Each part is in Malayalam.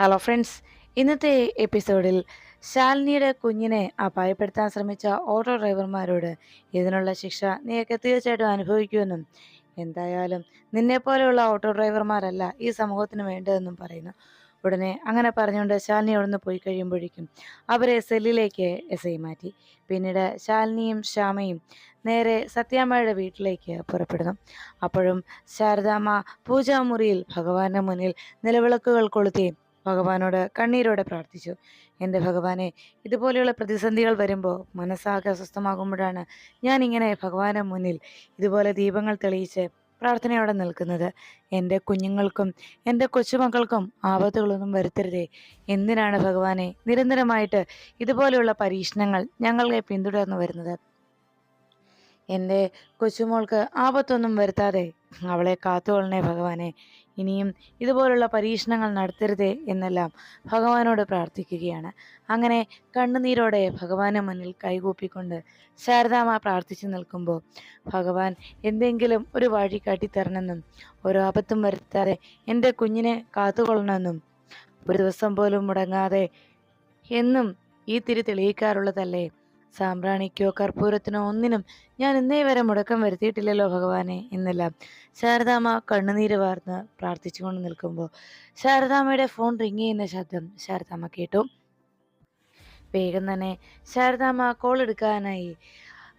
ഹലോ ഫ്രണ്ട്സ് ഇന്നത്തെ എപ്പിസോഡിൽ ശാലിനിയുടെ കുഞ്ഞിനെ അപായപ്പെടുത്താൻ ശ്രമിച്ച ഓട്ടോ ഡ്രൈവർമാരോട് ഇതിനുള്ള ശിക്ഷ നീയൊക്കെ തീർച്ചയായിട്ടും അനുഭവിക്കുമെന്നും എന്തായാലും നിന്നെപ്പോലെയുള്ള ഓട്ടോ ഡ്രൈവർമാരല്ല ഈ സമൂഹത്തിന് വേണ്ടതെന്നും പറയുന്നു. ഉടനെ അങ്ങനെ പറഞ്ഞുകൊണ്ട് ശാലിനി അവിടുന്ന് പോയി കഴിയുമ്പോഴേക്കും അവരെ സെല്ലിലേക്ക് എസ് ഐ മാറ്റി. പിന്നീട് ശാലിനിയും ശ്യാമയും നേരെ സത്യാമ്മയുടെ വീട്ടിലേക്ക് പുറപ്പെടുന്നു. അപ്പോഴും ശാരദാമ്മ പൂജാമുറിയിൽ ഭഗവാന്റെ മുന്നിൽ നിലവിളക്കുകൾ കൊളുത്തി ഭഗവാനോട് കണ്ണീരോടെ പ്രാർത്ഥിച്ചു. എന്റെ ഭഗവാനെ ഇതുപോലെയുള്ള പ്രതിസന്ധികൾ വരുമ്പോൾ മനസ്സാകെ അസ്വസ്ഥമാകുമ്പോഴാണ് ഞാനിങ്ങനെ ഭഗവാന്റെ മുന്നിൽ ഇതുപോലെ ദീപങ്ങൾ തെളിയിച്ച് പ്രാർത്ഥനയോടെ നിൽക്കുന്നത്. എന്റെ കുഞ്ഞുങ്ങൾക്കും എന്റെ കൊച്ചുമക്കൾക്കും ആപത്തുകളൊന്നും വരുത്തരുതേ. എന്തിനാണ് ഭഗവാനെ നിരന്തരമായിട്ട് ഇതുപോലെയുള്ള പരീക്ഷണങ്ങൾ ഞങ്ങളെ പിന്തുടർന്നു വരുന്നത്? എന്റെ കൊച്ചുമോൾക്ക് ആപത്തൊന്നും വരുത്താതെ അവളെ കാത്തുകൊള്ളണേ ഭഗവാനെ. ഇനിയും ഇതുപോലുള്ള പരീക്ഷണങ്ങൾ നടത്തരുതേ എന്നെല്ലാം ഭഗവാനോട് പ്രാർത്ഥിക്കുകയാണ്. അങ്ങനെ കണ്ണുനീരോടെ ഭഗവാന് മുന്നിൽ കൈകൂപ്പിക്കൊണ്ട് ശാരദാമ പ്രാർത്ഥിച്ചു നിൽക്കുമ്പോൾ ഭഗവാൻ എന്തെങ്കിലും ഒരു വഴി കാട്ടിത്തരണമെന്നും ഒരു ആപത്തും വരുത്താതെ എന്റെ കുഞ്ഞിനെ കാത്തുകൊള്ളണമെന്നും ഒരു ദിവസം പോലും മുടങ്ങാതെ എന്നും ഈ തിരി തെളിയിക്കാറുള്ളതല്ലേ? സാമ്പ്രാണിക്കോ കർപ്പൂരത്തിനോ ഒന്നിനും ഞാൻ ഇന്നേ വരെ മുടക്കം വരുത്തിയിട്ടില്ലല്ലോ ഭഗവാനെ എന്നെല്ലാം. ശാരദാമ്മ കണ്ണുനീര് വാർന്ന് പ്രാർത്ഥിച്ചുകൊണ്ട് നിൽക്കുമ്പോൾ ശാരദാമ്മയുടെ ഫോൺ റിങ് ചെയ്യുന്ന ശബ്ദം ശാരദാമ്മ കേട്ടു. വേഗം തന്നെ ശാരദാമ്മ കോൾ എടുക്കാനായി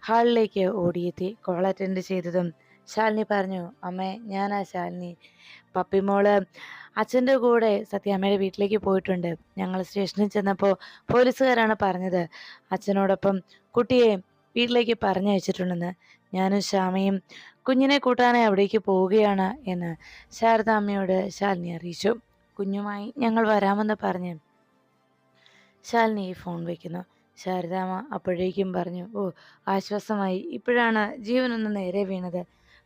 ഹാളിലേക്ക് ഓടിയെത്തി. കോൾ അറ്റൻഡ് ചെയ്തതും ശാലിനി പറഞ്ഞു അമ്മേ ഞാനാ ശാലിനി. പപ്പിമോൾ അച്ഛന്റെ കൂടെ സത്യാമ്മയുടെ വീട്ടിലേക്ക് പോയിട്ടുണ്ട്. ഞങ്ങൾ സ്റ്റേഷനിൽ ചെന്നപ്പോൾ പോലീസുകാരാണ് പറഞ്ഞത്. അച്ഛനോടൊപ്പം കുട്ടിയെ വീട്ടിലേക്ക് പറഞ്ഞയച്ചിട്ടുണ്ടെന്ന് ഞാനും ശ്യാമയും കുഞ്ഞിനെ കൂട്ടാനായി അവിടേക്ക് പോവുകയാണ് എന്ന് ശാരദാമ്മയോട് ശാലിനി അറിയിച്ചു. കുഞ്ഞുമായി ഞങ്ങൾ വരാമെന്ന് പറഞ്ഞ് ശാലിനി ഫോൺ വയ്ക്കുന്നു ശാരദാമ്മ അപ്പോഴേക്കും പറഞ്ഞു ഓ ആശ്വാസമായി. ഇപ്പോഴാണ് ജീവനൊന്ന് നേരെ വീണത്.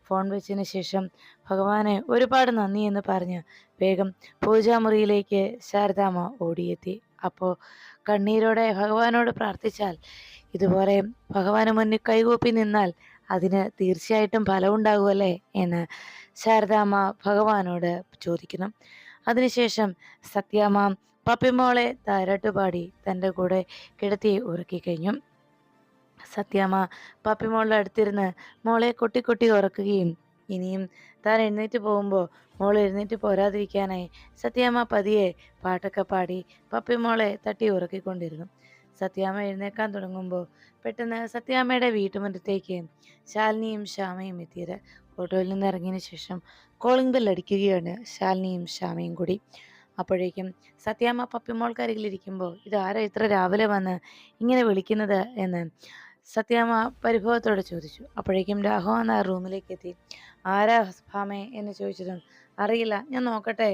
ഫോൺ വെച്ചതിന് ശേഷം ഭഗവാനെ ഒരുപാട് നന്ദി എന്ന് പറഞ്ഞ് വേഗം പൂജാമുറിയിലേക്ക് ശാരദാമ്മ ഓടിയെത്തി. അപ്പോൾ കണ്ണീരോടെ ഭഗവാനോട് പ്രാർത്ഥിച്ചാൽ ഇതുപോലെ ഭഗവാന് മുന്നിൽ കൈകൂപ്പി നിന്നാൽ അതിന് തീർച്ചയായിട്ടും ഫലമുണ്ടാകുമല്ലേ എന്ന് ശാരദാമ്മ ഭഗവാനോട് ചോദിക്കുന്നു. അതിനുശേഷം സത്യാമ്മ പപ്പിമോളെ താരാട്ടുപാടി തന്റെ കൂടെ കിടത്തി ഉറക്കി കഴിഞ്ഞു സത്യാമ്മ പപ്പിമോളുടെ അടുത്തിരുന്ന് മോളെ കൊട്ടി കൊട്ടി ഉറക്കുകയും ഇനിയും താൻ എഴുന്നേറ്റ് പോകുമ്പോൾ മോൾ എഴുന്നേറ്റ് പോരാതിരിക്കാനായി സത്യാമ്മ പതിയെ പാട്ടൊക്കെ പാടി പപ്പി മോളെ തട്ടി ഉറക്കിക്കൊണ്ടിരുന്നു. സത്യാമ്മ എഴുന്നേക്കാൻ തുടങ്ങുമ്പോൾ പെട്ടെന്ന് സത്യാമ്മയുടെ വീട്ടുമുറ്റത്തേക്ക് ശാലിനിയും ശ്യാമയും എത്തിയത്. ഓട്ടോയിൽ നിന്ന് ഇറങ്ങിയതിന് ശേഷം കോളിംഗ് ബെൽ അടിക്കുകയാണ് ശാലിനിയും ശ്യാമയും കൂടി. അപ്പോഴേക്കും സത്യാമ്മ പപ്പിമോൾക്കരികിലിരിക്കുമ്പോൾ ഇതാരാ ഇത്ര രാവിലെ വന്ന് ഇങ്ങനെ വിളിക്കുന്നത്? എന്ന് സത്യാമ്മ പരിഭവത്തോടെ ചോദിച്ചു. അപ്പോഴേക്കും രാഘവൻ ആ റൂമിലേക്ക് എത്തി. ആരാ ഭാമേ? എന്ന് ചോദിച്ചതും അറിയില്ല ഞാൻ നോക്കട്ടെ.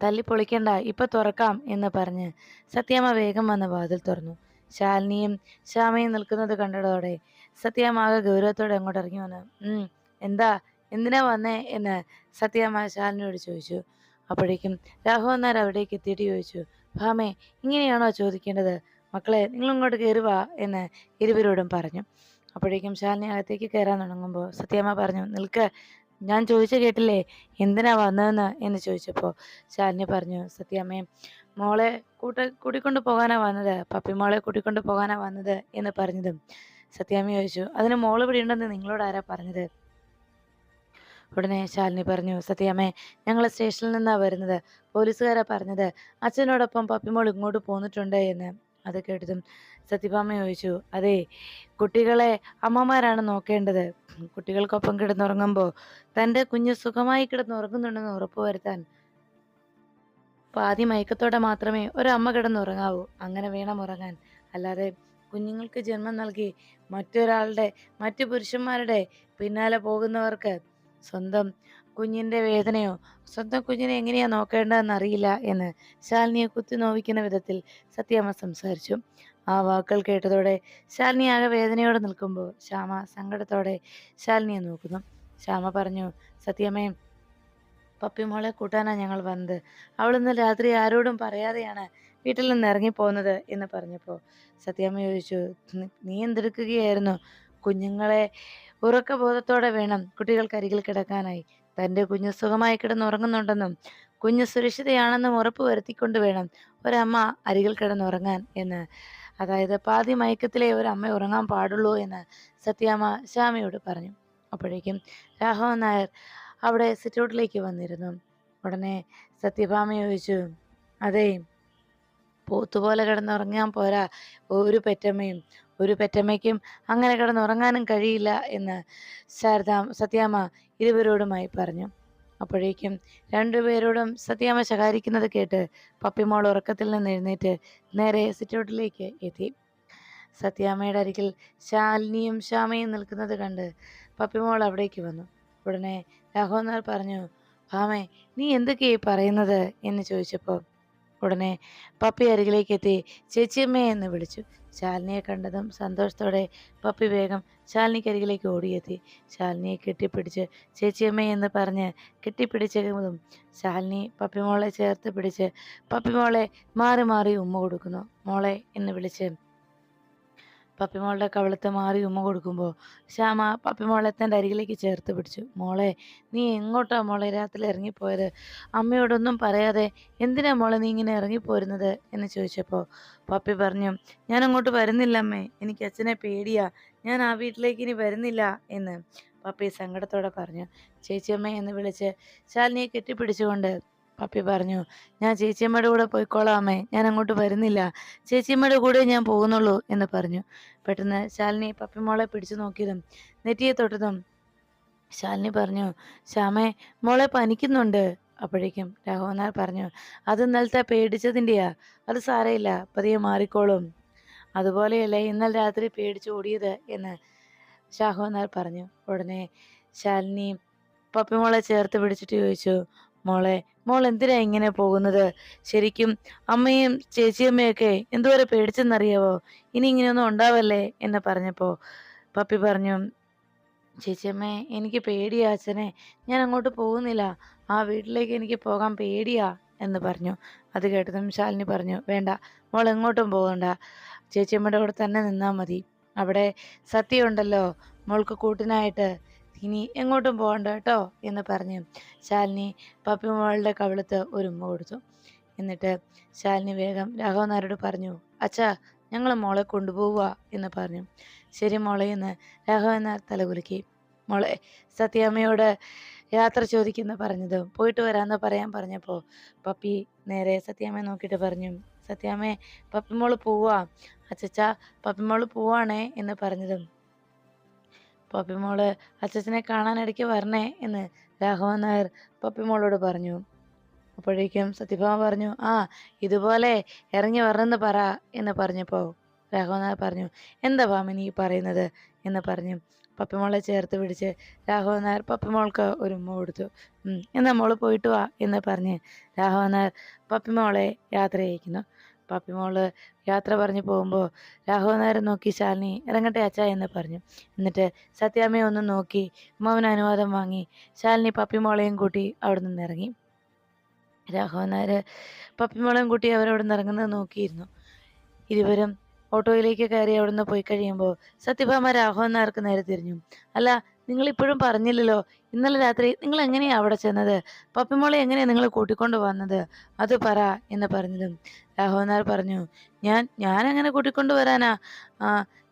തല്ലി പൊളിക്കണ്ട ഇപ്പൊ തുറക്കാം എന്ന് പറഞ്ഞ് സത്യാമ്മ വേഗം വന്ന് വാതിൽ തുറന്നു. ശാലിനിയും ശ്യാമയും നിൽക്കുന്നത് കണ്ടതോടെ സത്യാമ്മ ആകെ ഗൗരവത്തോടെ അങ്ങോട്ട് ഇറങ്ങി വന്നു. എന്താ എന്തിനാ വന്നേ? എന്ന് സത്യാമ്മ ശാലിനിയോട് ചോദിച്ചു. അപ്പോഴേക്കും രാഘവൻ നായർ അവിടേക്ക് എത്തിയിട്ട് ചോദിച്ചു. ഭാമേ ഇങ്ങനെയാണോ ചോദിക്കേണ്ടത്? മക്കളെ നിങ്ങൾ ഇങ്ങോട്ട് വാ എന്ന് ഇരുവരോടും പറഞ്ഞു. അപ്പോഴേക്കും ശാലിനി അകത്തേക്ക് കയറാൻ തുടങ്ങുമ്പോൾ സത്യമ്മ പറഞ്ഞു നിൽക്ക്. ഞാൻ ചോദിച്ച കേട്ടില്ലേ എന്തിനാ വന്നതെന്ന്? എന്ന് ചോദിച്ചപ്പോൾ ശാലിനി പറഞ്ഞു സത്യാമ്മേ മോളെ കൂട്ട കൂട്ടിക്കൊണ്ട് പോകാനാ വന്നത്. പപ്പി മോളെ കൂട്ടിക്കൊണ്ട് പോകാനാ വന്നത് എന്ന് പറഞ്ഞതും സത്യാമ്മ ചോദിച്ചു അതിന് മോൾ ഇവിടെ ഉണ്ടെന്ന് നിങ്ങളോട് ആരാ പറഞ്ഞത്? ഉടനെ ശാലിനി പറഞ്ഞു സത്യാമ്മേ ഞങ്ങൾ സ്റ്റേഷനിൽ നിന്നാണ് വരുന്നത്. പോലീസുകാരാ പറഞ്ഞത്. അച്ഛനോടൊപ്പം പപ്പിമോൾ ഇങ്ങോട്ട് പോന്നിട്ടുണ്ട് എന്ന്. അത് കേട്ടതും സത്യഭാമ ചോദിച്ചു അതെ കുട്ടികളെ അമ്മമാരാണ് നോക്കേണ്ടത്. കുട്ടികൾക്കൊപ്പം കിടന്നുറങ്ങുമ്പോൾ തന്റെ കുഞ്ഞ് സുഖമായി കിടന്നുറങ്ങുന്നുണ്ടെന്ന് ഉറപ്പുവരുത്താൻ പാതി മയക്കത്തോടെ മാത്രമേ ഒരമ്മ കിടന്നുറങ്ങാവൂ. അങ്ങനെ വേണം ഉറങ്ങാൻ. അല്ലാതെ കുഞ്ഞുങ്ങൾക്ക് ജന്മം നൽകി മറ്റൊരാളുടെ മറ്റു പുരുഷന്മാരുടെ പിന്നാലെ പോകുന്നവർക്ക് സ്വന്തം കുഞ്ഞിന്റെ വേദനയോ? സ്വന്തം കുഞ്ഞിനെ എങ്ങനെയാ നോക്കേണ്ടതെന്ന് അറിയില്ല എന്ന് ശാലിനിയെ കുത്തി നോവിക്കുന്ന വിധത്തിൽ സത്യാമ്മ സംസാരിച്ചു. ആ വാക്കുകൾ കേട്ടതോടെ ശാലിനി ആകെ വേദനയോടെ നിൽക്കുമ്പോൾ ശ്യാമ സങ്കടത്തോടെ ശാലിനിയെ നോക്കുന്നു. ശ്യാമ പറഞ്ഞു സത്യമ്മയും പപ്പിമോളെ കൂട്ടാനാണ് ഞങ്ങൾ വന്നത്. അവളിന്ന് രാത്രി ആരോടും പറയാതെയാണ് വീട്ടിൽ നിന്ന് ഇറങ്ങിപ്പോകുന്നത് എന്ന് പറഞ്ഞപ്പോൾ സത്യാമ്മ ചോദിച്ചു നീ എന്തെടുക്കുകയായിരുന്നു? കുഞ്ഞുങ്ങളെ ഉറക്കബോധത്തോടെ വേണം കുട്ടികൾക്ക് അരികിൽ കിടക്കാനായി. തന്റെ കുഞ്ഞ് സുഖമായി കിടന്നുറങ്ങുന്നുണ്ടെന്നും കുഞ്ഞ് സുരക്ഷിതയാണെന്നും ഉറപ്പ് വരുത്തിക്കൊണ്ട് വേണം ഒരമ്മ അരികിൽ കിടന്നുറങ്ങാൻ എന്ന്. അതായത് പാതി മയക്കത്തിലെ ഒരമ്മ ഉറങ്ങാൻ പാടുള്ളൂ എന്ന് സത്യാമ്മ ശ്യാമയോട് പറഞ്ഞു. അപ്പോഴേക്കും രാഘവൻ നായർ അവിടെ സിറ്റൗട്ടിലേക്ക് വന്നിരുന്നു. ഉടനെ സത്യഭാമ ചോദിച്ചു അതെ പോത്തുപോലെ കിടന്നുറങ്ങാൻ പോരാ. ഒരു പെറ്റമ്മയും ഒരു പെറ്റമ്മയ്ക്കും അങ്ങനെ കിടന്നുറങ്ങാനും കഴിയില്ല എന്ന് ശാരദ സത്യാമ്മ ഇരുവരോടുമായി പറഞ്ഞു. അപ്പോഴേക്കും രണ്ടുപേരോടും സത്യാമ്മ ശകാരിക്കുന്നത് കേട്ട് പപ്പിമോൾ ഉറക്കത്തിൽ നിന്ന് എഴുന്നേറ്റ് നേരെ സിറ്റൗട്ടിലേക്ക് എത്തി. സത്യാമ്മയുടെ അരികിൽ ശാലിനിയും ശ്യാമയും നിൽക്കുന്നത് കണ്ട് പപ്പിമോൾ അവിടേക്ക് വന്നു. ഉടനെ രാഘവനാർ പറഞ്ഞു ഭാമേ നീ എന്തൊക്കെയായി പറയുന്നത്? എന്ന് ചോദിച്ചപ്പോൾ ഉടനെ പപ്പി അരികിലേക്ക് എത്തി ചേച്ചിയമ്മേ എന്ന് വിളിച്ചു. ശാലിനിയെ കണ്ടതും സന്തോഷത്തോടെ പപ്പി വേഗം ശാലിനിക്ക് അരികിലേക്ക് ഓടിയെത്തി. ശാലിനിയെ കെട്ടിപ്പിടിച്ച് ചേച്ചിയമ്മേ എന്ന് പറഞ്ഞ് കെട്ടിപ്പിടിച്ചതും ശാലിനി പപ്പിമോളെ ചേർത്ത് പിടിച്ച് പപ്പി പപ്പിമോളെ മാറി മാറി ഉമ്മ കൊടുക്കുന്നു മോളെ എന്ന് വിളിച്ച് പപ്പിമോളുടെ കവിളത്ത് മാറി ഉമ്മ കൊടുക്കുമ്പോൾ ശ്യാമ പപ്പിമോളെ തന്റെ അരികിലേക്ക് ചേർത്ത് പിടിച്ചു. മോളെ നീ എങ്ങോട്ടാ മോളെ രാത്രി ഇറങ്ങിപ്പോയത്? അമ്മയോടൊന്നും പറയാതെ എന്തിനാ മോളെ നീ ഇങ്ങനെ ഇറങ്ങിപ്പോരുന്നത്? എന്ന് ചോദിച്ചപ്പോൾ പപ്പി പറഞ്ഞു ഞാൻ അങ്ങോട്ട് വരുന്നില്ല അമ്മേ എനിക്ക് അച്ഛനെ പേടിയാ. ഞാൻ ആ വീട്ടിലേക്ക് ഇനി വരുന്നില്ല എന്ന് പപ്പി സങ്കടത്തോടെ പറഞ്ഞു. ചേച്ചിയമ്മ എന്ന് വിളിച്ച് ശാലിനിയെ കെട്ടിപ്പിടിച്ചുകൊണ്ട് പപ്പി പറഞ്ഞു ഞാൻ ചേച്ചിയമ്മയുടെ കൂടെ പോയിക്കോളാമേ ഞാൻ അങ്ങോട്ട് വരുന്നില്ല. ചേച്ചിയമ്മയുടെ കൂടെ ഞാൻ പോകുന്നുള്ളൂ എന്ന് പറഞ്ഞു. പെട്ടെന്ന് ശാലിനി പപ്പിമോളെ പിടിച്ചു നോക്കിയതും നെറ്റിയെ തൊട്ടതും ശാലിനി പറഞ്ഞു ശ്യാമേ മോളെ പനിക്കുന്നുണ്ട്. അപ്പോഴേക്കും രാഘവനാർ പറഞ്ഞു അത് ഇന്നലത്തെ പേടിച്ചതിന്റെയാ അത് സാരയില്ല പതിയെ മാറിക്കോളും. അതുപോലെയല്ലേ ഇന്നലെ രാത്രി പേടിച്ച് ഓടിയത് എന്ന് ഷാഹുനാർ പറഞ്ഞു. ഉടനെ ശാലിനി പപ്പിമോളെ ചേർത്ത് പിടിച്ചിട്ട് ചോദിച്ചു മോളെ മോൾ എന്തിനാ ഇങ്ങനെ പോകുന്നത്? ശരിക്കും അമ്മയും ചേച്ചിയമ്മയൊക്കെ എന്തുവരെ പേടിച്ചെന്നറിയാവോ? ഇനി ഇങ്ങനെയൊന്നും ഉണ്ടാവല്ലേ? എന്ന് പറഞ്ഞപ്പോൾ പപ്പി പറഞ്ഞു ചേച്ചിയമ്മേ എനിക്ക് പേടിയാ അച്ഛനെ. ഞാൻ അങ്ങോട്ട് പോകുന്നില്ല. ആ വീട്ടിലേക്ക് എനിക്ക് പോകാൻ പേടിയാ. എന്ന് പറഞ്ഞു. അത് കേട്ടതും ശാലിനി പറഞ്ഞു വേണ്ട മോൾ എങ്ങോട്ടും പോകണ്ട. ചേച്ചിയമ്മയുടെ കൂടെ തന്നെ നിന്നാൽ മതി. അവിടെ സത്യമുണ്ടല്ലോ. മോൾക്ക് കൂട്ടിനായിട്ട് ഇനി എങ്ങോട്ടും പോകണ്ട കേട്ടോ എന്ന് പറഞ്ഞ് ശാലിനി പപ്പി മോളുടെ കവിളത്ത് ഒരു ഉമ്മ കൊടുത്തു. എന്നിട്ട് ശാലിനി വേഗം രാഘവനാരോട് പറഞ്ഞു അച്ഛാ ഞങ്ങൾ മോളെ കൊണ്ടുപോവുക എന്ന് പറഞ്ഞു. ശരി മോളെ എന്ന് രാഘവൻ നായർ തലകുലുക്കി മോളെ സത്യാമ്മയോട് യാത്ര ചോദിക്കുന്ന പറഞ്ഞത്. പോയിട്ട് വരാമെന്ന് പറയാൻ പറഞ്ഞപ്പോൾ പപ്പി നേരെ സത്യാമ്മയെ നോക്കിയിട്ട് പറഞ്ഞു സത്യാമ്മേ പപ്പിമോൾ പോവാ. അച്ചച്ച പപ്പിമോൾ പോവാണേ എന്ന് പറഞ്ഞതും പപ്പിമോൾ കാണാൻ ഇടയ്ക്ക് വരണേ എന്ന് രാഘവൻ നായർ പപ്പിമോളോട് പറഞ്ഞു. അപ്പോഴേക്കും സത്യഭാമ പറഞ്ഞു ആ ഇതുപോലെ ഇറങ്ങി വരണമെന്ന് പറ എന്ന് പറഞ്ഞപ്പോൾ രാഘവൻ നായർ പറഞ്ഞു എന്താ ഭാമിനി പറയുന്നത്? എന്ന് പറഞ്ഞു. പപ്പിമോളെ ചേർത്ത് പിടിച്ച് രാഘവൻ നായർ പപ്പിമോൾക്ക് ഒരു ഉമ്മ കൊടുത്തു. എന്നാൽ എന്നാ മോൾ പോയിട്ട് വാ എന്ന് പറഞ്ഞ് രാഘവൻ നായർ പപ്പിമോളെ യാത്ര അയക്കുന്നു. പപ്പിമോൾ യാത്ര പറഞ്ഞു പോകുമ്പോൾ നായരെ നോക്കി ശാലിനി ഇറങ്ങട്ടെ അച്ഛ എന്ന് പറഞ്ഞു. എന്നിട്ട് സത്യാമ്മയെ ഒന്ന് നോക്കി ഉമ്മാവിന് അനുവാദം വാങ്ങി ശാലിനി പപ്പിമോളെയും കൂട്ടി അവിടെ നിന്ന് ഇറങ്ങി നായർ പപ്പിമോളെയും കൂട്ടി അവരവിടെ നിന്ന് ഇറങ്ങുന്നത് നോക്കിയിരുന്നു. ഇരുവരും ഓട്ടോയിലേക്ക് കയറി അവിടുന്ന് പോയി കഴിയുമ്പോൾ സത്യഭാമ രാഘവൻ നായർക്ക് നേരെ തിരിഞ്ഞു. അല്ല നിങ്ങൾ ഇപ്പോഴും പറഞ്ഞില്ലല്ലോ ഇന്നലെ രാത്രി നിങ്ങൾ എങ്ങനെയാ അവിടെ ചെന്നത്? പപ്പിമോളെ എങ്ങനെയാ നിങ്ങൾ കൂട്ടിക്കൊണ്ട് വന്നത്? അത് പറ എന്ന് പറഞ്ഞതും രാഘവനാർ പറഞ്ഞു ഞാൻ ഞാൻ എങ്ങനെ കൂട്ടിക്കൊണ്ട് വരാനാ?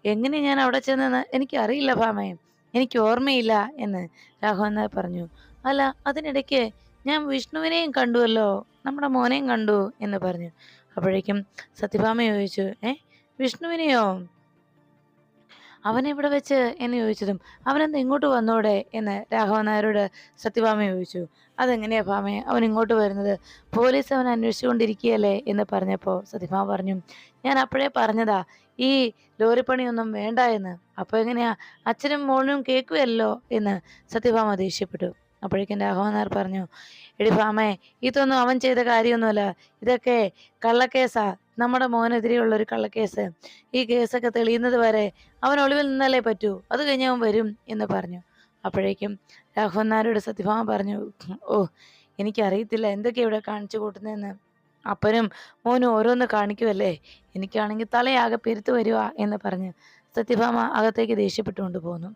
എങ്ങനെ ഞാൻ അവിടെ ചെന്നെന്ന് എനിക്കറിയില്ല ഭാമേ എനിക്ക് ഓർമ്മയില്ല എന്ന് രാഘവനാർ പറഞ്ഞു. അല്ല അതിനിടയ്ക്ക് ഞാൻ വിഷ്ണുവിനെയും കണ്ടുവല്ലോ നമ്മുടെ മോനെയും കണ്ടു എന്ന് പറഞ്ഞു. അപ്പോഴേക്കും സത്യഭാമ ചോദിച്ചു ഏ വിഷ്ണുവിനെയോ? അവനെവിടെ വെച്ച് എന്ന് ചോദിച്ചതും അവനെന്ന് ഇങ്ങോട്ട് വന്നോടെ എന്ന് രാഘവൻ നായരോട് സത്യഭാമ ചോദിച്ചു. അതെങ്ങനെയാ ഭാമേ? അവൻ ഇങ്ങോട്ട് വരുന്നത് പോലീസ് അവൻ അന്വേഷിച്ചുകൊണ്ടിരിക്കുകയല്ലേ എന്ന് പറഞ്ഞപ്പോൾ സത്യഭാമ പറഞ്ഞു ഞാൻ അപ്പോഴേ പറഞ്ഞതാ ഈ ലോറിപ്പണിയൊന്നും വേണ്ട എന്ന്. അപ്പോൾ എങ്ങനെയാ? അച്ഛനും മോളിനും കേൾക്കുകയല്ലോ എന്ന് സത്യഭാമ ദേഷ്യപ്പെട്ടു. അപ്പോഴേക്കും രാഘവൻ നായർ പറഞ്ഞു എടി ഭാമേ ഇതൊന്നും അവൻ ചെയ്ത കാര്യമൊന്നുമല്ല. ഇതൊക്കെ കള്ളക്കേസാ. നമ്മുടെ മോനെതിരെയുള്ള ഒരു കള്ളക്കേസ്. ഈ കേസൊക്കെ തെളിയുന്നത് വരെ അവൻ ഒളിവിൽ നിന്നാലേ പറ്റൂ. അത് കഴിഞ്ഞ് അവൻ വരും എന്ന് പറഞ്ഞു. അപ്പോഴേക്കും രാഘവൻ നായരുടെ സത്യഭാമ പറഞ്ഞു ഓ എനിക്കറിയത്തില്ല എന്തൊക്കെ ഇവിടെ കാണിച്ചു കൂട്ടുന്നതെന്ന്. അപ്പനും മോനും ഓരോന്ന് കാണിക്കുമല്ലേ എനിക്കാണെങ്കിൽ തലയാകെ പെരുത്തു വരുക എന്ന് പറഞ്ഞ് സത്യഭാമ അകത്തേക്ക് ദേഷ്യപ്പെട്ടുകൊണ്ട് പോന്നു.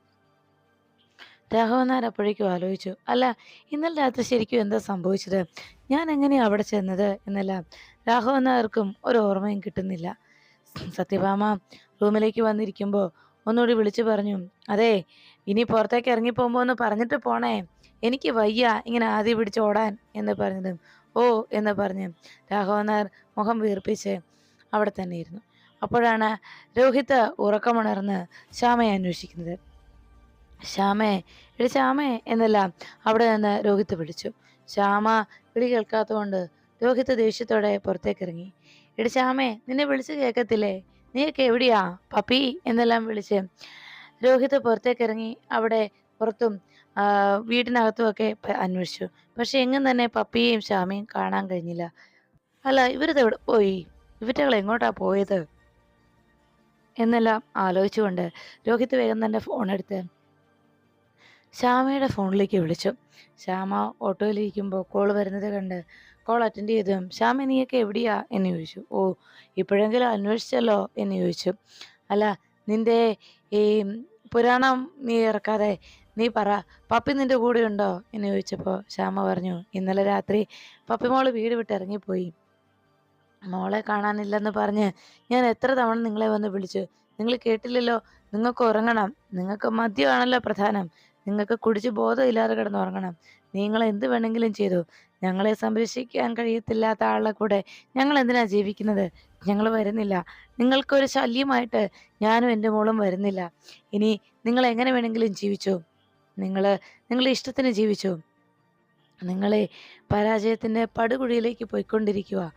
രാഘവൻ നായർ അപ്പോഴേക്കും ആലോചിച്ചു അല്ല ഇന്നലെ രാത്രി ശരിക്കും എന്താ സംഭവിച്ചത്? ഞാൻ എങ്ങനെയാണ് അവിടെ ചെന്നത്? എന്നെല്ലാം രാഘവനാർക്കും ഒരു ഓർമ്മയും കിട്ടുന്നില്ല. സത്യഭാമ റൂമിലേക്ക് വന്നിരിക്കുമ്പോൾ ഒന്നുകൂടി വിളിച്ചു പറഞ്ഞു. അതെ ഇനി പുറത്തേക്ക് ഇറങ്ങിപ്പോകുമ്പോൾ ഒന്ന് പറഞ്ഞിട്ട് പോണേ. എനിക്ക് വയ്യ ഇങ്ങനെ ആദ്യം പിടിച്ച് ഓടാൻ എന്ന് പറഞ്ഞത്. ഓ എന്ന് പറഞ്ഞ് രാഘവനാർ മുഖം വീർപ്പിച്ച് അവിടെ തന്നെ ഇരുന്നു. അപ്പോഴാണ് രോഹിത് ഉറക്കമുണർന്ന് ശ്യാമയെ അന്വേഷിക്കുന്നത്. ശ്യാമേ എടി ശ്യാമേ എന്നെല്ലാം അവിടെ നിന്ന് രോഹിത്ത് വിളിച്ചു. ശ്യാമ വിളി കേൾക്കാത്തതുകൊണ്ട് രോഹിത്ത് ദേഷ്യത്തോടെ പുറത്തേക്ക് ഇറങ്ങി എടി ശ്യാമേ നിന്നെ വിളിച്ച് കേൾക്കത്തില്ലേ? നീയൊക്കെ എവിടെയാ? പപ്പി എന്നെല്ലാം വിളിച്ച് രോഹിത് പുറത്തേക്ക് ഇറങ്ങി അവിടെ പുറത്തും വീട്ടിനകത്തുമൊക്കെ അന്വേഷിച്ചു. പക്ഷെ എങ്ങും തന്നെ പപ്പിയെയും ശ്യാമയും കാണാൻ കഴിഞ്ഞില്ല. അല്ല ഇവരിത് എവിടെ പോയി? ഇവറ്റകൾ എങ്ങോട്ടാ പോയത്? എന്നെല്ലാം ആലോചിച്ചുകൊണ്ട് രോഹിത് വേഗം തന്നെ ഫോൺ എടുത്ത് ശ്യാമയുടെ ഫോണിലേക്ക് വിളിച്ചു. ശ്യാമ ഓട്ടോയിലിരിക്കുമ്പോൾ കോൾ വരുന്നത് കണ്ട് കോൾ അറ്റൻഡ് ചെയ്തും ശ്യാമ നീയൊക്കെ എവിടെയാ? എന്ന് ചോദിച്ചു. ഓ ഇപ്പോഴെങ്കിലും അന്വേഷിച്ചല്ലോ? എന്ന് ചോദിച്ചു. അല്ല നിന്റെ ഈ പുരാണം നീ ഇറക്കാതെ നീ പറ പപ്പി നിന്റെ കൂടെ ഉണ്ടോ? എന്ന് ചോദിച്ചപ്പോൾ ശ്യാമ പറഞ്ഞു ഇന്നലെ രാത്രി പപ്പി മോൾ വീട് വിട്ട് ഇറങ്ങിപ്പോയി. മോളെ കാണാനില്ലെന്ന് പറഞ്ഞ് ഞാൻ എത്ര തവണ നിങ്ങളെ വന്ന് വിളിച്ചു. നിങ്ങൾ കേട്ടില്ലല്ലോ നിങ്ങൾക്ക് ഉറങ്ങണം. നിങ്ങൾക്ക് മദ്യമാണല്ലോ പ്രധാനം. നിങ്ങൾക്ക് കുടിച്ച് ബോധമില്ലാതെ കിടന്ന് ഉറങ്ങണം. നിങ്ങൾ എന്ത് വേണമെങ്കിലും ചെയ്തു. ഞങ്ങളെ സംരക്ഷിക്കാൻ കഴിയത്തില്ലാത്ത ആളുടെ കൂടെ ഞങ്ങൾ എന്തിനാ ജീവിക്കുന്നത്? ഞങ്ങൾ വരുന്നില്ല. നിങ്ങൾക്കൊരു ശല്യമായിട്ട് ഞാനും എന്റെ മോളും വരുന്നില്ല. ഇനി നിങ്ങൾ എങ്ങനെ വേണമെങ്കിലും ജീവിച്ചു? നിങ്ങൾ നിങ്ങളുടെ ഇഷ്ടത്തിന് ജീവിച്ചു. നിങ്ങളെ പരാജയത്തിന്റെ പടുകുഴിയിലേക്ക് പോയിക്കൊണ്ടിരിക്കുക.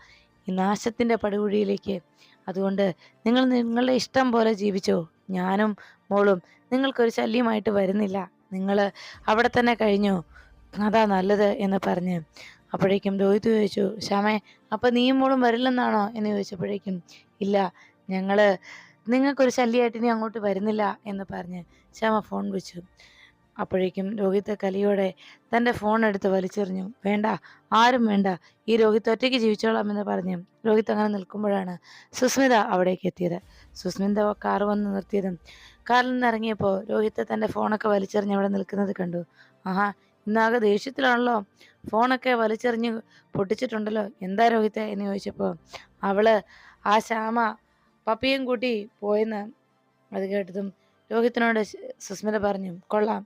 ഈ നാശത്തിന്റെ പടുകുഴിയിലേക്ക്. അതുകൊണ്ട് നിങ്ങൾ നിങ്ങളുടെ ഇഷ്ടം പോലെ ജീവിച്ചോ. ഞാനും മോളും നിങ്ങൾക്കൊരു ശല്യമായിട്ട് വരുന്നില്ല. നിങ്ങൾ അവിടെ തന്നെ കഴിഞ്ഞു. അതാ നല്ലത് എന്ന് പറഞ്ഞ്. അപ്പോഴേക്കും രോഹിത് ചോദിച്ചു ശ്യാമേ അപ്പം നീയും മോളും വരില്ലെന്നാണോ? എന്ന് ചോദിച്ചപ്പോഴേക്കും ഇല്ല ഞങ്ങൾ നിങ്ങൾക്കൊരു ശല്യമായിട്ട് ഇനി അങ്ങോട്ട് വരുന്നില്ല എന്ന് പറഞ്ഞ് ശ്യാമ ഫോൺ വിളിച്ചു. അപ്പോഴേക്കും രോഹിത് കലിയോടെ തന്റെ ഫോൺ എടുത്ത് വലിച്ചെറിഞ്ഞു. വേണ്ട ആരും വേണ്ട. ഈ രോഹിത് ഒറ്റയ്ക്ക് ജീവിച്ചോളാം എന്ന് പറഞ്ഞു രോഹിത് അങ്ങനെ നിൽക്കുമ്പോഴാണ് സുസ്മിത അവിടേക്ക് എത്തിയത്. സുസ്മിത കാർ വന്ന് നിർത്തിയതും കാറിൽ നിന്ന് ഇറങ്ങിയപ്പോൾ രോഹിത്ത് തന്റെ ഫോണൊക്കെ വലിച്ചെറിഞ്ഞ് അവിടെ നിൽക്കുന്നത് കണ്ടു. ആഹാ ഇന്നാകെ ദേഷ്യത്തിലാണല്ലോ. ഫോണൊക്കെ വലിച്ചെറിഞ്ഞ് പൊട്ടിച്ചിട്ടുണ്ടല്ലോ. എന്താ രോഹിത്തെ എന്ന് ചോദിച്ചപ്പോൾ അവൾ ആ ശ്യാമ പപ്പിയും കൂട്ടി പോയെന്ന് അത് കേട്ടതും രോഹിത്തിനോട് സുസ്മിത പറഞ്ഞു കൊള്ളാം.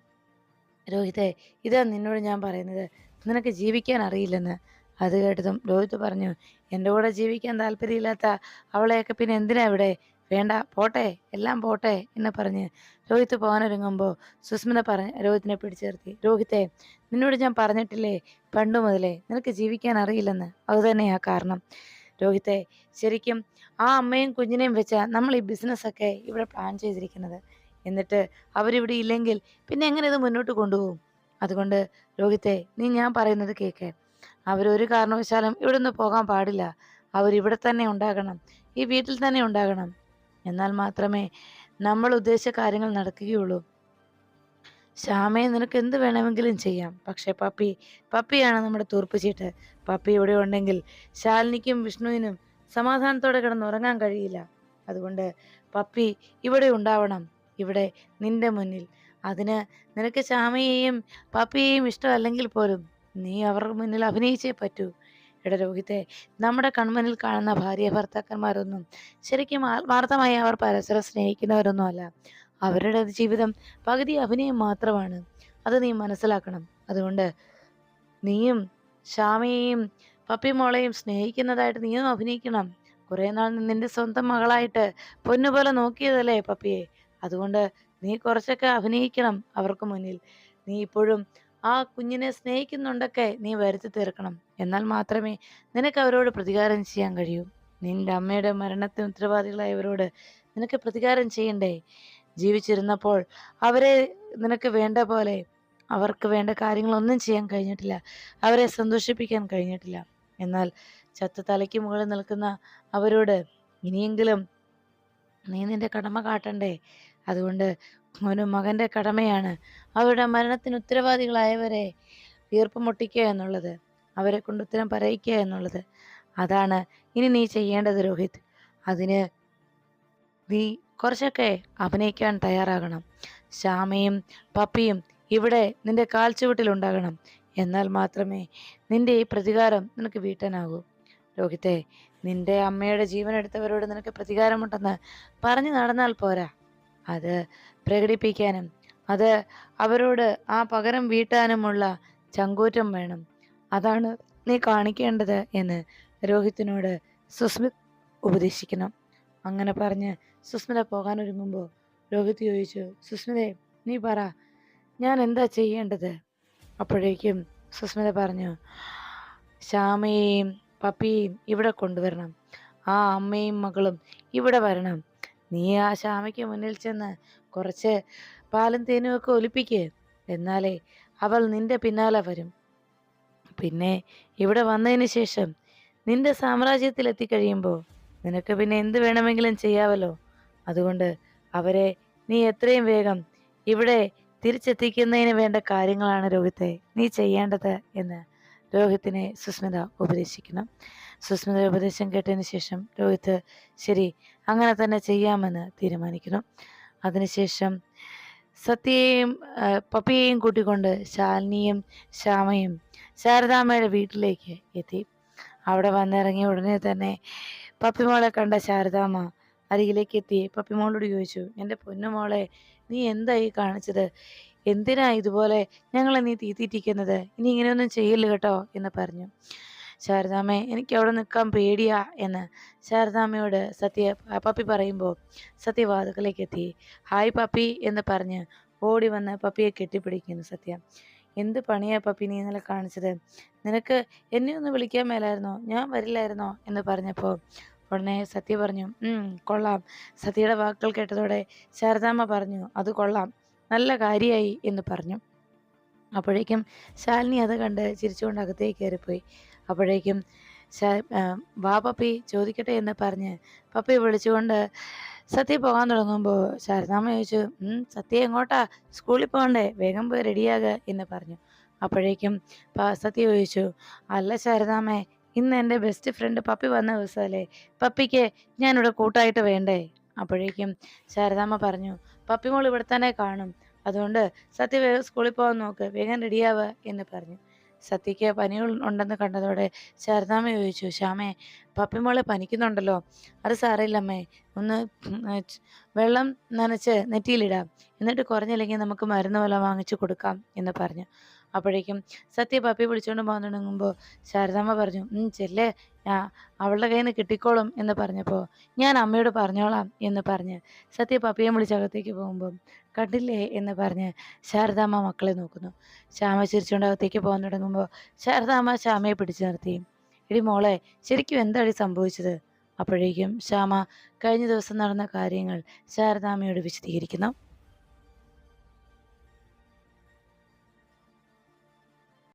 രോഹിത്തെ ഇതാ നിന്നോട് ഞാൻ പറയുന്നത്. നിനക്ക് ജീവിക്കാൻ അറിയില്ലെന്ന്. അത് കേട്ടതും രോഹിത് പറഞ്ഞു എന്റെ കൂടെ ജീവിക്കാൻ താല്പര്യമില്ലാത്ത അവളെയൊക്കെ പിന്നെ എന്തിനാ ഇവിടെ? വേണ്ട പോട്ടെ എല്ലാം പോട്ടെ എന്ന് പറഞ്ഞ് രോഹിത്ത് പോകാനൊരുങ്ങുമ്പോൾ സുസ്മിത പറഞ്ഞ് രോഹിത്തിനെ പിടിച്ചു നിർത്തി. രോഹിത്തെ നിന്നോട് ഞാൻ പറഞ്ഞിട്ടില്ലേ പണ്ടു മുതലേ നിനക്ക് ജീവിക്കാൻ അറിയില്ലെന്ന്? അതുതന്നെയാ കാരണം. രോഹിത്തെ ശരിക്കും ആ അമ്മയും കുഞ്ഞിനെയും വെച്ചാൽ നമ്മൾ ഈ ബിസിനസ്സൊക്കെ ഇവിടെ പ്ലാൻ ചെയ്തിരിക്കുന്നത്. എന്നിട്ട് അവരിവിടെ ഇല്ലെങ്കിൽ പിന്നെ എങ്ങനെ ഇത് മുന്നോട്ട് കൊണ്ടുപോകും? അതുകൊണ്ട് രോഹിത്തെ നീ ഞാൻ പറയുന്നത് കേക്ക്. അവരൊരു കാരണവശാലും ഇവിടെ നിന്ന് പോകാൻ പാടില്ല. അവരിവിടെ തന്നെ ഉണ്ടാകണം. ഈ വീട്ടിൽ തന്നെ ഉണ്ടാകണം. എന്നാൽ മാത്രമേ നമ്മൾ ഉദ്ദേശിച്ച കാര്യങ്ങൾ നടക്കുകയുള്ളൂ. ശ്യാമയെ നിനക്ക് എന്ത് വേണമെങ്കിലും ചെയ്യാം. പക്ഷേ പപ്പി പപ്പിയാണ് നമ്മുടെ തൂർപ്പ് ചീട്ട്. പപ്പി ഇവിടെ ഉണ്ടെങ്കിൽ ശാലിനിക്കും വിഷ്ണുവിനും സമാധാനത്തോടെ കിടന്നുറങ്ങാൻ കഴിയില്ല. അതുകൊണ്ട് പപ്പി ഇവിടെ ഉണ്ടാവണം. ഇവിടെ നിന്റെ മുന്നിൽ. അതിന് നിനക്ക് ശ്യാമയെയും പപ്പിയെയും ഇഷ്ടമല്ലെങ്കിൽ പോലും നീ അവരുടെ മുന്നിൽ അഭിനയിച്ചേ പറ്റൂ. എടാ രോഹിത്തെ നമ്മുടെ കൺമുന്നിൽ കാണുന്ന ഭാര്യ ഭർത്താക്കന്മാരൊന്നും ശരിക്കും ആത്മാർത്ഥമായി അവർ പരസ്പരം സ്നേഹിക്കുന്നവരൊന്നും അല്ല അവരുടെ ജീവിതം പകുതി അഭിനയം മാത്രമാണ്. അത് നീ മനസ്സിലാക്കണം. അതുകൊണ്ട് നീയും ശ്യാമയെയും പപ്പിമോളെയും സ്നേഹിക്കുന്നതായിട്ട് നീയും അഭിനയിക്കണം. കുറേ നാൾ നിന്റെ സ്വന്തം മകളായിട്ട് പൊന്നുപോലെ നോക്കിയതല്ലേ പപ്പിയെ? അതുകൊണ്ട് നീ കുറച്ചൊക്കെ അഭിനയിക്കണം അവർക്ക് മുന്നിൽ. നീ ഇപ്പോഴും ആ കുഞ്ഞിനെ സ്നേഹിക്കുന്നുണ്ടൊക്കെ നീ വരുത്തി തീർക്കണം. എന്നാൽ മാത്രമേ നിനക്ക് അവരോട് പ്രതികാരം ചെയ്യാൻ കഴിയൂ. നിന്റെ അമ്മയുടെ മരണത്തിന് ഉത്തരവാദികളായവരോട് നിനക്ക് പ്രതികാരം ചെയ്യണ്ടേ? ജീവിച്ചിരുന്നപ്പോൾ അവരെ നിനക്ക് വേണ്ട പോലെ അവർക്ക് വേണ്ട കാര്യങ്ങളൊന്നും ചെയ്യാൻ കഴിഞ്ഞിട്ടില്ല. അവരെ സന്തോഷിപ്പിക്കാൻ കഴിഞ്ഞിട്ടില്ല. എന്നാൽ ചത്ത തലയ്ക്ക് മുകളിൽ നിൽക്കുന്ന അവരോട് ഇനിയെങ്കിലും നീ നിന്റെ കടമ കാട്ടണ്ടേ? അതുകൊണ്ട് ഒരു മകന്റെ കടമയാണ്. അവരുടെ മരണത്തിന് ഉത്തരവാദികളായവരെ വീർപ്പ് മുട്ടിക്കുക എന്നുള്ളത് അവരെ കൊണ്ട് ഉത്തരം പറയിക്കുക എന്നുള്ളത്. അതാണ് ഇനി നീ ചെയ്യേണ്ടത് രോഹിത്. അതിന് നീ കുറച്ചൊക്കെ അഭിനയിക്കാൻ തയ്യാറാകണം. ശ്യാമയും പപ്പിയും ഇവിടെ നിന്റെ കാൽച്ചുവട്ടിലുണ്ടാകണം. എന്നാൽ മാത്രമേ നിന്റെ ഈ പ്രതികാരം നിനക്ക് വീട്ടാനാകൂ. രോഹിത്തെ നിന്റെ അമ്മയുടെ ജീവൻ എടുത്തവരോട് നിനക്ക് പ്രതികാരമുണ്ടെന്ന് പറഞ്ഞു നടന്നാൽ പോരാ. അത് പ്രകടിപ്പിക്കാനും അത് അവരോട് ആ പകരം വീട്ടാനുമുള്ള ചങ്കൂറ്റം വേണം. അതാണ് നീ കാണിക്കേണ്ടത് എന്ന് രോഹിത്തിനോട് സുസ്മിത് ഉപദേശിക്കണം. അങ്ങനെ പറഞ്ഞ് സുസ്മിത പോകാൻ ഒരുങ്ങുമ്പോൾ രോഹിത് ചോദിച്ചു സുസ്മിതേ നീ പറ ഞാൻ എന്താ ചെയ്യേണ്ടത്? അപ്പോഴേക്കും സുസ്മിത പറഞ്ഞു ശ്യാമയെയും പപ്പിയെയും ഇവിടെ കൊണ്ടുവരണം. ആ അമ്മയും മകളും ഇവിടെ വരണം. നീ ആ ശ്യാമയ്ക്ക് മുന്നിൽ ചെന്ന് കുറച്ച് പാലും തേനും ഒക്കെ ഒലിപ്പിക്ക്. എന്നാലേ അവൾ നിന്റെ പിന്നാലെ വരും. പിന്നെ ഇവിടെ വന്നതിന് ശേഷം നിന്റെ സാമ്രാജ്യത്തിൽ എത്തിക്കഴിയുമ്പോൾ നിനക്ക് പിന്നെ എന്ത് വേണമെങ്കിലും ചെയ്യാവല്ലോ. അതുകൊണ്ട് അവരെ നീ എത്രയും വേഗം ഇവിടെ തിരിച്ചെത്തിക്കുന്നതിന് വേണ്ട കാര്യങ്ങളാണ് രോഹിത്തെ നീ ചെയ്യേണ്ടത് എന്ന് രോഹിത്തിനെ സുസ്മിത ഉപദേശിക്കണം. സുസ്മിത ഉപദേശം കേട്ടതിന് ശേഷം രോഹിത്ത് ശരി അങ്ങനെ തന്നെ ചെയ്യാമെന്ന് തീരുമാനിക്കുന്നു. അതിനുശേഷം സത്യയെയും പപ്പിയെയും കൂട്ടിക്കൊണ്ട് ശാലിനിയും ശ്യാമയും ശാരദാമ്മയുടെ വീട്ടിലേക്ക് എത്തി. അവിടെ വന്നിറങ്ങിയ ഉടനെ തന്നെ പപ്പിമോളെ കണ്ട ശാരദാമ്മ അരികിലേക്ക് എത്തി. പപ്പിമോളോട് ചോദിച്ചു എന്റെ പൊന്നുമോളെ നീ എന്തായി കാണിച്ചത്? എന്തിനാ ഇതുപോലെ ഞങ്ങളെ നീ തീത്തിയിട്ടിരിക്കുന്നത് ഇനി ഇങ്ങനെയൊന്നും ചെയ്യില്ല കേട്ടോ? എന്ന് പറഞ്ഞു. ശാരദാമ്മേ എനിക്ക് അവിടെ നിൽക്കാൻ പേടിയാ എന്ന് ശാരദാമ്മയോട് സത്യ പപ്പി പറയുമ്പോൾ സത്യ വാതുക്കലേക്ക് എത്തി. ഹായ് പപ്പി എന്ന് പറഞ്ഞ് ഓടി വന്ന് പപ്പിയെ കെട്ടിപ്പിടിക്കുന്നു സത്യ. എന്ത് പണിയാ പപ്പി നീ ഇന്നലെ കാണിച്ചത്? നിനക്ക് എന്നെ ഒന്ന് വിളിക്കാൻ മേലായിരുന്നോ? ഞാൻ വരില്ലായിരുന്നോ? എന്ന് പറഞ്ഞപ്പോൾ ഉടനെ സത്യ പറഞ്ഞു കൊള്ളാം. സത്യയുടെ വാക്കുകൾ കേട്ടതോടെ ശാരദാമ്മ പറഞ്ഞു അത് കൊള്ളാം. നല്ല കാര്യമായി എന്ന് പറഞ്ഞു. അപ്പോഴേക്കും ശാലിനി അത് കണ്ട് ചിരിച്ചുകൊണ്ട് അകത്തേക്ക് കയറിപ്പോയി. അപ്പോഴേക്കും വാ പപ്പി ചോദിക്കട്ടെ എന്ന് പറഞ്ഞ് പപ്പി വിളിച്ചുകൊണ്ട് സത്യ പോകാൻ തുടങ്ങുമ്പോൾ ശാരദാമ്മ ചോദിച്ചു സത്യ എങ്ങോട്ടാ? സ്കൂളിൽ പോകണ്ടേ? വേഗം പോയി റെഡിയാകുക എന്ന് പറഞ്ഞു. അപ്പോഴേക്കും സത്യ ചോദിച്ചു അല്ല ശാരദാമ്മേ ഇന്ന് എന്റെ ബെസ്റ്റ് ഫ്രണ്ട് പപ്പി വന്ന ദിവസമല്ലേ പപ്പിക്ക് ഞാനിവിടെ കൂട്ടായിട്ട് വേണ്ടേ? അപ്പോഴേക്കും ശാരദാമ്മ പറഞ്ഞു പപ്പി മോൾ ഇവിടെ തന്നെ കാണും. അതുകൊണ്ട് സത്യ വേഗം സ്കൂളിൽ പോകാൻ നോക്ക് വേഗം റെഡിയാവുക എന്ന് പറഞ്ഞു. സത്യയ്ക്ക് പനികൾ ഉണ്ടെന്ന് കണ്ടതോടെ ശാരദാമ്മ ചോദിച്ചു ശ്യാമേ പപ്പിമോളെ പനിക്കുന്നുണ്ടല്ലോ. അത് സാരമില്ലമ്മേ. ഒന്ന് വെള്ളം നനച്ച് നെറ്റിയിലിടാം. എന്നിട്ട് കുറഞ്ഞില്ലെങ്കിൽ നമുക്ക് മരുന്ന് വല്ല വാങ്ങിച്ചു കൊടുക്കാം എന്ന് പറഞ്ഞു. അപ്പോഴേക്കും സത്യ പപ്പി വിളിച്ചുകൊണ്ട് പോകാൻ തുടങ്ങുമ്പോൾ ശാരദാമ്മ പറഞ്ഞു ചെല്ലേ ഞാൻ അവളുടെ കയ്യിൽ നിന്ന് കിട്ടിക്കോളും എന്ന് പറഞ്ഞപ്പോൾ ഞാൻ അമ്മയോട് പറഞ്ഞോളാം എന്ന് പറഞ്ഞ് സത്യ പപ്പിയെ വിളിച്ചകത്തേക്ക് പോകുമ്പോൾ കണ്ടില്ലേ എന്ന് പറഞ്ഞ് ശാരദാമ്മ മക്കളെ നോക്കുന്നു. ശ്യാമ ചിരിച്ചുകൊണ്ട് അകത്തേക്ക് പോകാൻ തുടങ്ങുമ്പോൾ ശാരദാമ്മ ശ്യാമയെ പിടിച്ചു നിർത്തി. എടി മോളെ ശരിക്കും എന്താണ് സംഭവിച്ചത്? അപ്പോഴേക്കും ശ്യാമ കഴിഞ്ഞ ദിവസം നടന്ന കാര്യങ്ങൾ ശാരദാമ്മയോട് വിശദീകരിക്കുന്നു.